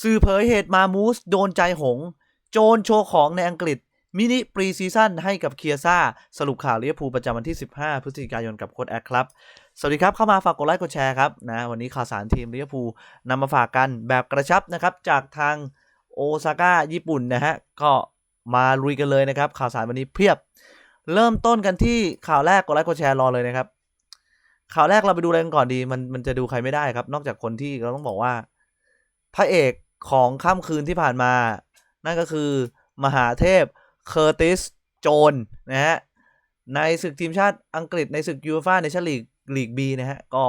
สื่อเผยเหตุมามูสโดนใจหง โจนโชว์ของในอังกฤษ มินิปรีซีซั่นให้กับเคียซ่า สรุปข่าวลิเวอร์พูประจำวันที่ 15 พฤศจิกายนกับโค้ดแอคครับ สวัสดีครับ เข้ามาฝากกดไลค์กดแชร์ครับนะวันนี้ข่าวสารทีมลิเวอร์พูนำมาฝากกันแบบกระชับนะครับ จากทางโอซาก้าญี่ปุ่นนะฮะก็มาลุยกันเลยนะครับ ข่าวสารวันนี้เพียบ เริ่มต้นกันที่ข่าวแรกกดไลค์กดแชร์รอเลยนะครับข่าวแรกเราไปดูอะไรกันก่อนดี มันมันจะดูใครไม่ได้ครับ นอกจากคนที่เราต้องบอกว่า พระเอก ของค่ำคืนที่ผ่านมา นั่นก็คือมหาเทพเคอร์ติสโจนนะฮะในศึกทีมชาติอังกฤษในศึกยูฟ่าในชั้นลีกลีกบีนะฮะ ก็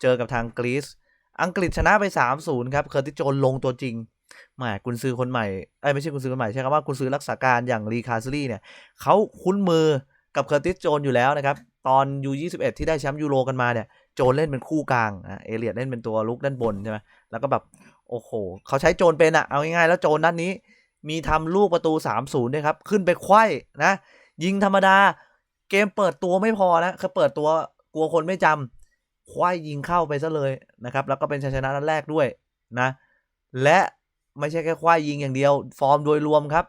เจอกับทางกรีซอังกฤษชนะไป 3-0 ครับเคอร์ติสโจนลงตัวจริงหมกุนซือคนใหม่ไอ้ไม่ใช่กุนซือคนใหม่ใช่คำว่ากุนซือรักษาการอย่างรีคาซิลี่เนี่ยเขาคุ้นมือกับเคอร์ติสโจนอยู่แล้วนะครับ ตอน U21 ที่ได้แชมป์ยูโรกันมาเนี่ย โจนเล่นเป็นคู่กลางอะเอเลียดเล่นเป็นตัวลุกด้านบนใช่ไหมแล้วก็แบบ โอ้โห เขาใช้โจนเป็นอะเอาง่ายๆแล้วโจนนัดนี้ มีทำลูกประตู 3-0ด้วยครับ ขึ้นไปไขว้นะ ยิงธรรมดา เกมเปิดตัวไม่พอนะคือเปิดตัวกลัวคนไม่จำไขว้ยิงเข้าไปซะเลยนะครับ แล้วก็เป็นชัยชนะนัดแรกด้วยนะ และไม่ใช่แค่ไขว้ยิงอย่างเดียว ฟอร์มโดยรวมครับ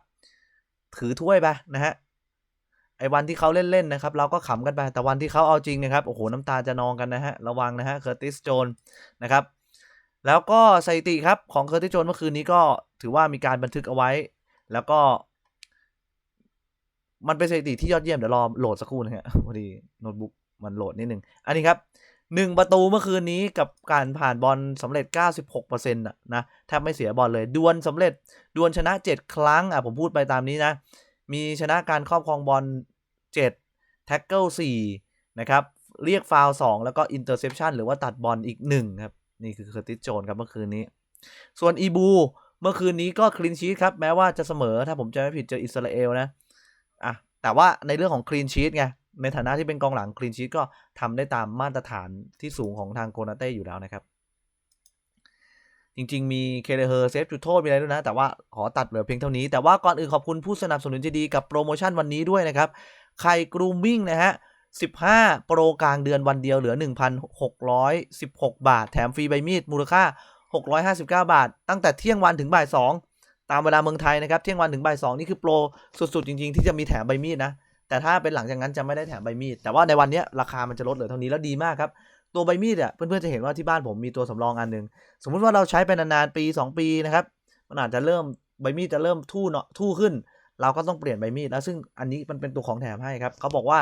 ถือถ้วยไปนะฮะไอ้วันที่เขาเล่นๆนะครับ เราก็ขำกันไป แต่วันที่เขาเอาจริงนะครับ โอ้โห น้ำตาจะนองกันนะฮะ ระวังนะฮะ เคอร์ติส โจนนะครับ แล้วก็สถิติครับของเคอร์ติสโจนเมื่อคืนนี้ก็ถือว่ามีการบันทึกเอาไว้ แล้วก็ มันเป็นสถิติที่ยอดเยี่ยมเดี๋ยวรอโหลดสักครู่นะฮะพอดีโน้ตบุ๊กมันโหลดนิดหนึ่งอันนี้ครับหนึ่งประตูเมื่อคืนนี้กับการผ่านบอลสำเร็จ 96%นะนะแทบไม่เสียบอลเลย ดวลสำเร็จ ดวลชนะ 7 ครั้ง อะ ผมพูดไปตามนี้นะ มีชนะการครอบครองบอล7แท็กเกิล4นะครับ เรียกฟาวล์2แล้วก็อินเตอร์เซปชันหรือว่าตัดบอลอีก 1 ครับ นี่คือเคอร์ติสโจนครับเมื่อคืนนี้ ส่วนอีบู เมื่อคืนนี้ก็คลีนชีตครับ แม้ว่าจะเสมอถ้าผมจำไม่ผิดเจออิสราเอลนะอะแต่ว่าในเรื่องของคลีนชีตไงในฐานะที่เป็นกองหลังคลีนชีตก็ทำได้ตามมาตรฐานที่สูงของทางโกนาเต้อยู่แล้วนะครับ จริง ๆ มีเคเดเฮอร์เซฟจุดโทษมีอะไรด้วยนะ แต่ว่าขอตัดเหลือเพียงเท่านี้ แต่ว่าก่อนอื่นขอบคุณผู้สนับสนุนใจดีกับโปรโมชั่นวันนี้ด้วยนะครับ ไข่กรูมมิ่งนะฮะ 15 โปรกลางเดือนวันเดียวเหลือ 1,616 บาท แถมฟรีใบมีด มูลค่า 659 บาท ตั้งแต่เที่ยงวันถึงบ่าย 2 ตามเวลาเมืองไทยนะครับ เที่ยงวันถึงบ่าย2นี่คือโปรสุดๆ จริง ๆ ที่จะมีแถมใบมีดนะ แต่ถ้าเป็นหลังจากนั้นจะไม่ได้แถมใบมีด แต่ว่าในวันนี้ราคามันจะลดเหลือเท่านี้แล้วดีมากครับ ตัวใบมีดอะเพื่อนๆจะเห็นว่าที่บ้านผมมีตัวสำรองอันหนึ่งสมมุติว่าเราใช้ไปนานๆปี 2 ปีนะครับมันอาจจะเริ่มใบมีดจะเริ่มทู่เนาะทู่ขึ้น เราก็ต้องเปลี่ยนใบมีดแล้วซึ่งอันนี้มันเป็นตัวของแถมให้ครับเขาบอกว่า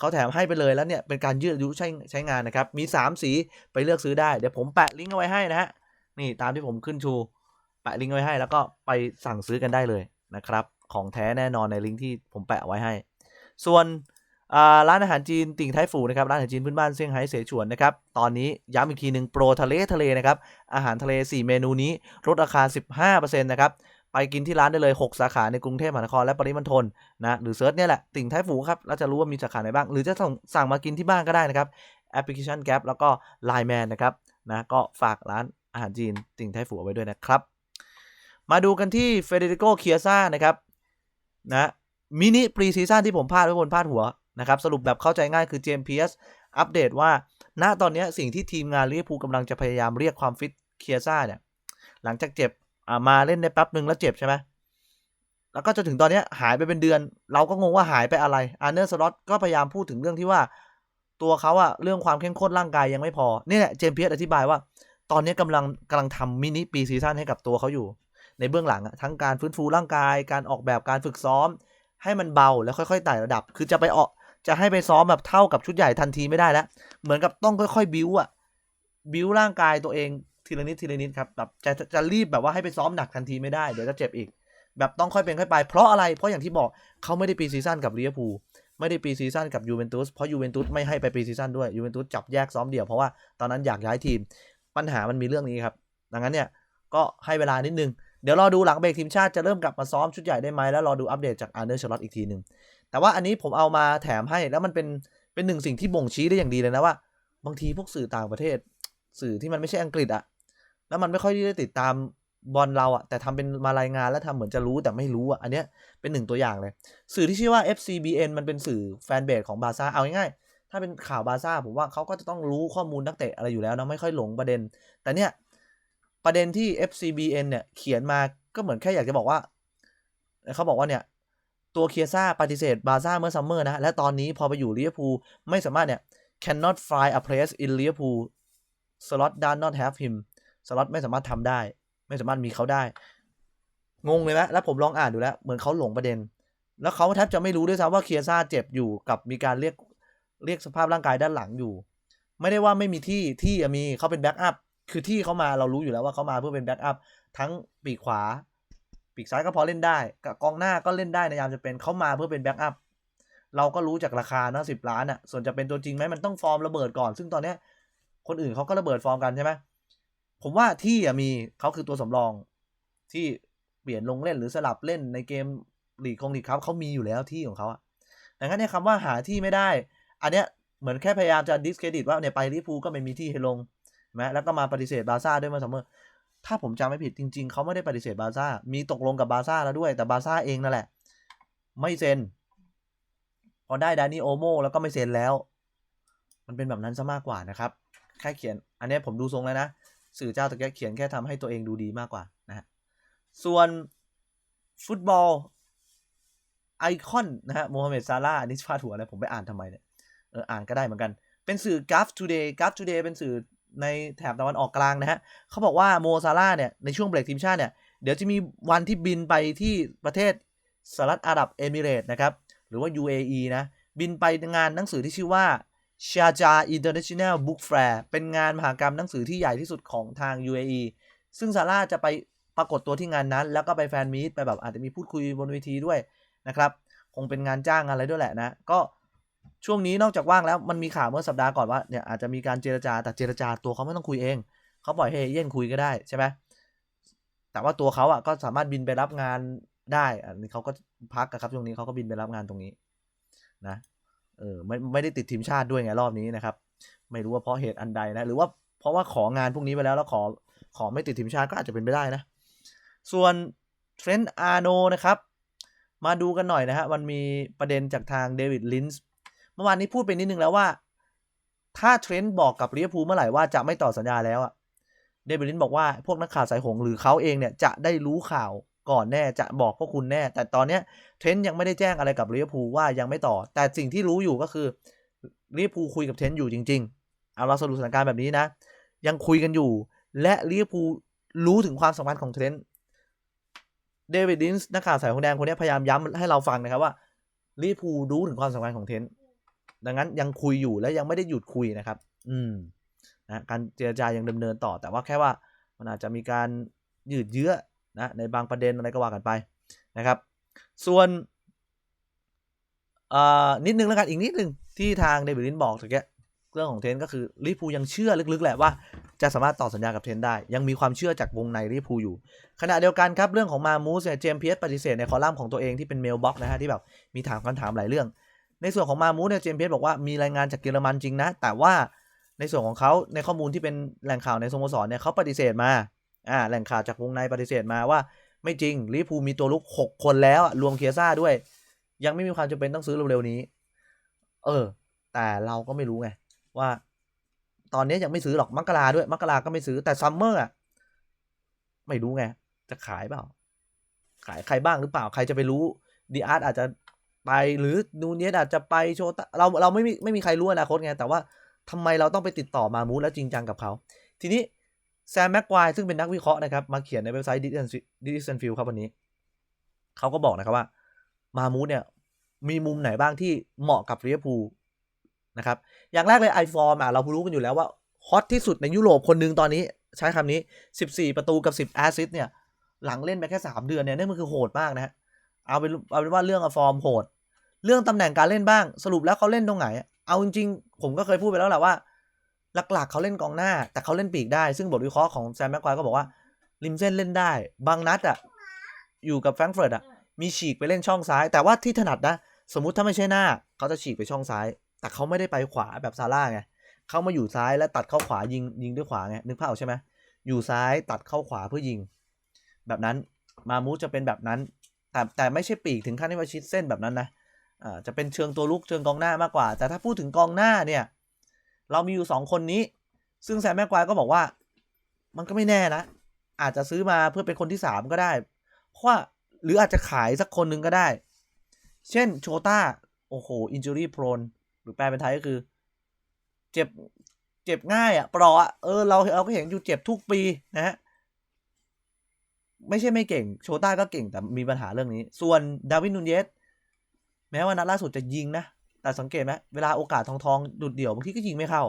เขาแถมให้ไปเลยแล้วเนี่ยเป็นการยืดอายุใช้ใช้งานนะครับ มี 3 สีไปเลือกซื้อได้ เดี๋ยวผมแปะลิงก์เอาไว้ให้นะฮะ นี่ตามที่ผมขึ้นชู แปะลิงก์ไว้ให้ แล้วก็ไปสั่งซื้อกันได้เลยนะครับ ของแท้แน่นอนในลิงก์ที่ผมแปะไว้ให้ ส่วนร้านอาหารจีนติ่งไทฝูนะครับร้านอาหารจีนพื้นบ้านเซี่ยงไฮ้เสฉวนนะครับตอนนี้ย้ำอีกทีหนึ่งโปรทะเลทะเลนะครับอาหารทะเล 4 เมนูนี้ลดราคา 15%นะครับ ไปกินที่ร้านได้เลย 6 สาขาในกรุงเทพมหานครและปริมณฑลนะหรือเซิร์ชเนี่ยแหละติ่งไทฝูครับแล้วจะรู้ว่ามีสาขาไหนบ้าง หรือจะสั่งสั่งมากินที่บ้านก็ได้นะครับแอปพลิเคชันแก p แล้วก็ Line Man นะครับนะก็ฝากร้านอาหารจีนติ่งไทฝูไว้ด้วยนะครับ มาดูกันที่เฟเดริโกเคียซ่านะครับนะมินิปรีซีซั่นที่ผมพาดไว้บนพาดหัวนะครับสรุปแบบเข้าใจง่ายคือเจมส์เพียสอัปเดตว่า ณตอนนี้สิ่งที่ทีมงานลิเวอร์พูลกำลังจะพยายามเรียกความฟิตเคียซ่าเนี่ยหลังจากเจ็บ มาเล่นได้แป๊บหนึ่งแล้วเจ็บใช่ไหมแล้วก็จนถึงตอนนี้หายไปเป็นเดือน เราก็งงว่าหายไปอะไรอาร์เนอร์สล็อตก็พยายามพูดถึงเรื่องที่ว่า ตัวเขาอะเรื่องความเข้มข้นร่างกายยังไม่พอนี่แหละเจมเพียสอธิบายว่า ตอนนี้กำลังกำลังทำมินิปีซีซั่นให้กับตัวเขาอยู่ ในเบื้องหลังอะทั้งการฟื้นฟูร่างกาย การออกแบบการฝึกซ้อม ให้มันเบาแล้วค่อยๆไต่ระดับ คือจะไปออกจะให้ไปซ้อมแบบเท่ากับชุดใหญ่ทันทีไม่ได้แล้วเหมือนกับต้องค่อยๆบิวอะบิวร่างกายตัวเอง ทีละนิดทีละนิดครับแบบจะจะรีบแบบว่าให้ไปซ้อมหนักทันทีไม่ได้เดี๋ยวจะเจ็บอีก แบบต้องค่อยเป็นค่อยไป เพราะอะไรเพราะอย่างที่บอกเขาไม่ได้ปีซีซั่นกับลิเวอร์พูลไม่ได้ปีซีซั่นกับยูเวนตุสเพราะยูเวนตุสไม่ให้ไปปีซีซั่นด้วยยูเวนตุสจับแยกซ้อมเดี่ยวเพราะว่าตอนนั้นอยากย้ายทีม ปัญหามันมีเรื่องนี้ครับ ดังนั้นเนี่ยก็ให้เวลานิดนึงเดี๋ยวรอดูหลังเบรกทีมชาติจะเริ่มกลับมาซ้อมชุดใหญ่ได้ไหมแล้วรอดูอัปเดตจากอาร์เนอร์ชลอตอีกทีหนึ่งแต่ว่าอันนี้ผมเอามาแถมให้แล้วมันเป็นเป็นหนึ่งสิ่งที่บ่งชี้ได้อย่างดีเลยนะว่า บางทีพวกสื่อต่างประเทศ สื่อที่มันไม่ใช่อังกฤษอะ แล้วมันไม่ค่อยได้ติดตามบอลเราอะแต่ทำเป็นมารายงานแล้วทำเหมือนจะรู้แต่ไม่รู้อะอันเนี้ยเป็นหนึ่งตัวอย่างเลย สื่อที่ชื่อว่า FCBN มันเป็นสื่อแฟนเบสของบาซ่าเอาง่ายๆถ้าเป็นข่าวบาซ่าผมว่าเขาก็จะต้องรู้ข้อมูลนักเตะอะไรอยู่แล้วนะไม่ค่อยหลงประเด็น แต่เนี้ยประเด็นที่ FCBN เนี่ยเขียนมาก็เหมือนแค่อยากจะบอกว่าเขาบอกว่าเนี่ยตัวเคียซ่าปฏิเสธบาซ่าเมื่อซัมเมอร์นะและตอนนี้พอไปอยู่ลิเวอร์พูลไม่สามารถเนี่ย cannot find a place in Liverpool slot does not have him สล็อตไม่สามารถทำได้ ไม่สามารถมีเขาได้ งงเลยไหมแล้วผมลองอ่านดูแล้ว เหมือนเขาหลงประเด็น แล้วเขาแทบจะไม่รู้ด้วยซ้ำว่าเคียซ่าเจ็บอยู่กับมีการเรียกเรียกสภาพร่างกายด้านหลังอยู่ ไม่ได้ว่าไม่มีที่ที่มีเขาเป็นแบ็กอัพคือที่เขามาเรารู้อยู่แล้วว่าเขามาเพื่อเป็นแบ็กอัพทั้งปีกขวา ปีกซ้ายก็พอเล่นได้กับกองหน้าก็เล่นได้ในยามจะเป็นเขามาเพื่อเป็นแบ็กอัพเราก็รู้จากราคานะสิบล้านอะ่ะ ส่วนจะเป็นตัวจริงไหมมันต้องฟอร์มระเบิดก่อน ซึ่งตอนเนี้ยคนอื่นเขาก็ระเบิดฟอร์มกันใช่ไหม ผมว่าที่มีเขาคือตัวสำรองที่เปลี่ยนลงเล่นหรือสลับเล่นในเกมลีกคงลีกครับเขามีอยู่แล้วที่ของเขาอะดังนั้นเนี่ยคำว่าหาที่ไม่ได้ อันเนี้ยเหมือนแค่พยายามจะดิสเครดิตว่าเนี่ยไปลิเวอร์พูก็ไม่มีที่ให้ลงใช่ไหมแล้วก็มาปฏิเสธบาซ่าด้วยมื่อซัมอ ถ้าผมจำไม่ผิดจริง ๆ เขาไม่ได้ปฏิเสธบาซ่า มีตกลงกับบาซ่าแล้วด้วย แต่บาซ่าเองนั่นแหละ ไม่เซ็น พอได้ดานี่โอโมแล้วก็ไม่เซ็นแล้ว มันเป็นแบบนั้นซะมากกว่านะครับ แค่เขียน อันนี้ผมดูทรงแล้วนะ สื่อเจ้าตะแกเขียนแค่ทำให้ตัวเองดูดีมากกว่านะฮะส่วนฟุตบอลไอคอนนะฮะโมฮัมเหม็ดซาร่าอันนี้ฟาดหัวอะไรผมไปอ่านทำไมเนี่ยเอออ่านก็ได้เหมือนกัน เป็นสื่อ g u f Today g u f Today เป็นสื่อในแถบตะวันออกกลางนะฮะเขาบอกว่าโมซาร่าเนี่ยในช่วงเบรกทีมชาติเนี่ยเดี๋ยวจะมีวันที่บินไปที่ประเทศสหรัฐอาหรับเอมิเรต์นะครับหรือว่า UAE นะบินไปงานหนังสือที่ชื่อว่า ชาจา International Book Fair เป็นงานมหากรรมหนังสือที่ใหญ่ที่สุดของทาง UAE ซึ่งซาร่าจะไปปรากฏตัวที่งานนั้น แล้วก็ไปแฟนมีตไปแบบอาจจะมีพูดคุยบนเวทีด้วยนะครับ คงเป็นงานจ้างงานอะไรด้วยแหละนะ ก็ช่วงนี้นอกจากว่างแล้วมันมีข่าวเมื่อสัปดาห์ก่อนว่าเนี่ยอาจจะมีการเจรจาแต่เจรจาตัวเขาไม่ต้องคุยเอง เขาปล่อยให้เย่นคุยก็ได้ใช่ไหมแต่ว่าตัวเขาอะก็สามารถบินไปรับงานได้อันนี้เขาก็พักอะครับช่วงนี้เขาก็บินไปรับงานตรงนี้นะ เออไม่ไม่ได้ติดทีมชาติด้วยไงรอบนี้นะครับ ไม่รู้ว่าเพราะเหตุอันใดนะ หรือว่าเพราะว่าของานพวกนี้ไปแล้วแล้วขอขอไม่ติดทีมชาติก็อาจจะเป็นไปได้นะ ส่วนเทรนต์อาร์โนนะครับ มาดูกันหน่อยนะฮะมันมีประเด็นจากทางเดวิดลินส์เมื่อวานนี้พูดไปนิดนึงแล้วว่า ถ้าเทรนต์บอกกับลิเวอร์พูลเมื่อไหร่ว่าจะไม่ต่อสัญญาแล้วอะเดวิดลินส์บอกว่าพวกนักข่าวสายหงหรือเขาเองเนี่ยจะได้รู้ข่าว ก่อนแน่จะบอกพวกคุณแน่ แต่ตอนเนี้ยเทรนต์ยังไม่ได้แจ้งอะไรกับลิเวอร์พูลว่ายังไม่ต่อ แต่สิ่งที่รู้อยู่ก็คือลิเวอร์พูลคุยกับเทรนต์อยู่จริง ๆ เอาเราสรุปสถานการณ์แบบนี้นะ ยังคุยกันอยู่ และลิเวอร์พูลรู้ถึงความสำคัญของเทรนต์เดวิดลินส์นักข่าวสายหงแดงคนนี้พยายามย้ำให้เราฟังนะครับว่าลิเวอร์พูลรู้ถึงความสำคัญของเทรนต์ดังนั้นยังคุยอยู่และยังไม่ได้หยุดคุยนะครับ อืมนะการเจรจายังดำเนินต่อ แต่ว่าแค่ว่ามันอาจจะมีการยืดเยื้อ นะในบางประเด็นอะไรก็ว่ากันไปนะครับ ส่วนนิดนึงแล้วกันอีกนิดนึงที่ทางเดวิดลินบอกตะเกียเรื่องของเทนก็คือลิปูยังเชื่อลึกๆแหละว่าจะสามารถต่อสัญญากับเทนได้ ยังมีความเชื่อจากวงในลิปูอยู่ ขณะเดียวกันครับเรื่องของมามูสเนี่ยเจมเพียสปฏิเสธในคอลัมน์ของตัวเองที่เป็นเมลบ็อกนะฮะที่แบบมีถามคำถามหลายเรื่อง ในส่วนของมามูสเนี่ยเจมเพียสบอกว่ามีรายงานจากเยอรมันจริงนะ แต่ว่าในส่วนของเขาในข้อมูลที่เป็นแหล่งข่าวในสโมสรเนี่ยเขาปฏิเสธมา อ่าแหล่งข่าวจากวงในปฏิเสธมาว่า ไม่จริงลิปูมีตัวลุก 6 คนแล้วรวมเคียซ่าด้วย ยังไม่มีความจำเป็นต้องซื้อเร็วๆนี้ เออ แต่เราก็ไม่รู้ไง ว่า ตอนนี้ยังไม่ซื้อหรอกมกราด้วยมกราก็ไม่ซื้อแต่ซัมเมอร์อะไม่รู้ไง จะขายเปล่า ขายใครบ้างหรือเปล่าใครจะไปรู้ดีอาร์ตอาจจะไปหรือนูเนียอาจจะไปโชตเราเราไม่มีไม่มีใครรู้อนาคตไงแต่ว่าทำไมเราต้องไปติดต่อมามูแล้วจริงจังกับเขา ทีนี้ แซมแม็กควายซึ่งเป็นนักวิเคราะห์นะครับ มาเขียนในเว็บไซต์ดิสเซนฟิลครับวันนี้ เขาก็บอกนะครับว่า มามูเนี่ย มีมุมไหนบ้างที่เหมาะกับเรียพูนะครับ อย่างแรกเลยไอฟอร์มอะเรารู้กันอยู่แล้วว่าฮอตที่สุดในยุโรปคนหนึ่งตอนนี้ใช้คำนี้ 14 ประตูกับ 10แอสซิสเนี่ย หลังเล่นไปแค่ 3 เดือนเนี่ยนี่มันคือโหดมากนะฮะเอาเป็นเอาเป็นว่าเรื่องฟอร์มโหด เรื่องตำแหน่งการเล่นบ้างสรุปแล้วเขาเล่นตรงไหน เอาจริงๆผมก็เคยพูดไปแล้วแหละว่า หลักๆเขาเล่นกองหน้า แต่เขาเล่นปีกได้ ซึ่งบทวิเคราะห์ของแซมแม็กควายก็บอกว่า ริมเส้นเล่นได้ บางนัดอะ อยู่กับแฟรงเฟิร์ตอะ มีฉีกไปเล่นช่องซ้าย แต่ว่าที่ถนัดนะ สมมติถ้าไม่ใช่หน้า เขาจะฉีกไปช่องซ้าย แต่เขาไม่ได้ไปขวาแบบซาร่าไง เขามาอยู่ซ้ายแล้วตัดเข้าขวายิงยิงด้วยขวาไง นึกภาพออกใช่ไหมอยู่ซ้ายตัดเข้าขวาเพื่อยิง แบบนั้น มามูจะเป็นแบบนั้น แต่แต่ไม่ใช่ปีกถึงขั้นที่ว่าชิดเส้นแบบนั้นนะ อ่า จะเป็นเชิงตัวลุกเชิงกองหน้ามากกว่า แต่ถ้าพูดถึงกองหน้าเนี่ย เรามีอยู่สองคนนี้ ซึ่งแซมแม็กควายก็บอกว่า มันก็ไม่แน่นะ อาจจะซื้อมาเพื่อเป็นคนที่สามก็ได้ เพราะว่าหรืออาจจะขายสักคนหนึ่งก็ได้ เช่นโชต้า โอ้โห injury prone หรือแปลเป็นไทยก็คือ เจ็บเจ็บง่ายอะ่ะเปราะอะเออเราเราก็เห็นอยู่เจ็บทุกปีนะฮะไม่ใช่ไม่เก่งโชต้าก็เก่งแต่มีปัญหาเรื่องนี้ ส่วนดาวินนูนเยสแม้ว่านัดล่าสุดจะยิงนะ แต่สังเกตไหมเวลาโอกาสทองทองๆดุดเดี่ยวบางทีก็ยิงไม่เข้า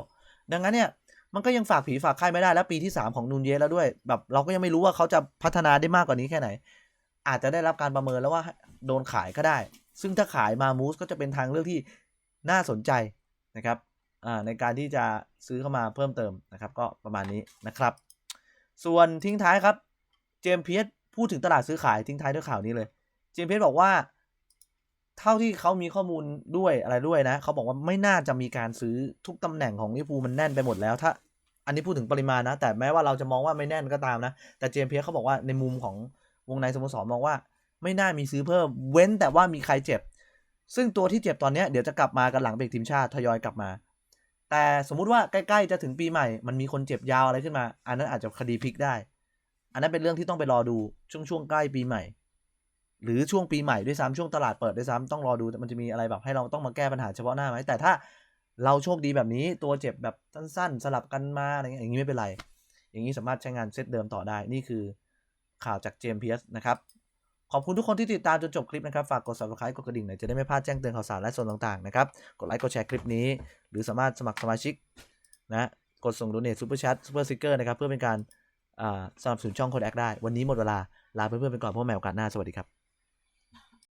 ดังนั้นเนี่ยมันก็ยังฝากผีฝากไข้ไม่ได้แล้วปีที่ 3 ของนูนเยสแล้วด้วย แบบเราก็ยังไม่รู้ว่าเขาจะพัฒนาได้มากกว่านี้แค่ไหน อาจจะได้รับการประเมินแล้วว่าโดนขายก็ได้ ซึ่งถ้าขายมามูสก็จะเป็นทางเลือกที่น่าสนใจนะครับอ่าในการที่จะซื้อเข้ามาเพิ่มเติมนะครับ ก็ประมาณนี้นะครับ ส่วนทิ้งท้ายครับ เจมเพียสพูดถึงตลาดซื้อขายทิ้งท้ายด้วยข่าวนี้เลย เจมเพียสบอกว่า เท่าที่เขามีข้อมูลด้วยอะไรด้วยนะเขาบอกว่าไม่น่าจะมีการซื้อทุกตำแหน่งของลิเวอร์พูลมันแน่นไปหมดแล้วถ้า อันนี้พูดถึงปริมาณนะ แต่แม้ว่าเราจะมองว่าไม่แน่นก็ตามนะ แต่เจมส์เพียสเขาบอกว่าในมุมของวงในสโมสรมองว่า ไม่น่ามีซื้อเพิ่ม เว้นแต่ว่ามีใครเจ็บ ซึ่งตัวที่เจ็บตอนนี้เดี๋ยวจะกลับมากันหลังเบรกทีมชาติทยอยกลับมา แต่สมมุติว่าใกล้ๆจะถึงปีใหม่ มันมีคนเจ็บยาวอะไรขึ้นมา อันนั้นอาจจะคดีพลิกได้ อันนั้นเป็นเรื่องที่ต้องไปรอดูช่วงช่วงใกล้ปีใหม่ หรือช่วงปีใหม่ด้วยซ้ำช่วงตลาดเปิดด้วยซ้ำต้องรอดูมันจะมีอะไรแบบให้เราต้องมาแก้ปัญหาเฉพาะหน้าไหมแต่ถ้าเราโชคดีแบบนี้ตัวเจ็บแบบสั้นๆ สลับกันมาอะไรเงี้ยอย่างนี้ไม่เป็นไร อย่างนี้สามารถใช้งานเซตเดิมต่อได้นี่คือข่าวจากเจมส์เพียสนะครับ ขอบคุณทุกคนที่ติดตามจนจบคลิปนะครับ ฝากกด subscribe กดกระดิ่งหน่อยจะได้ไม่พลาดแจ้งเตือนข่าวสารและส่วนต่างๆนะครับ กดไลค์กดแชร์คลิปนี้ หรือสามารถสมัครสมาชิกนะกดส่งโดเนทซูเปอร์แชทซูเปอร์สติกเกอร์นะครับเพื่อเป็นการสนับสนุนช่องคนแอคได้ วันนี้หมดเวลาลาเพื่อนๆไปก่อนพบกันใหม่โอกาสหน้าสวัสดีครับ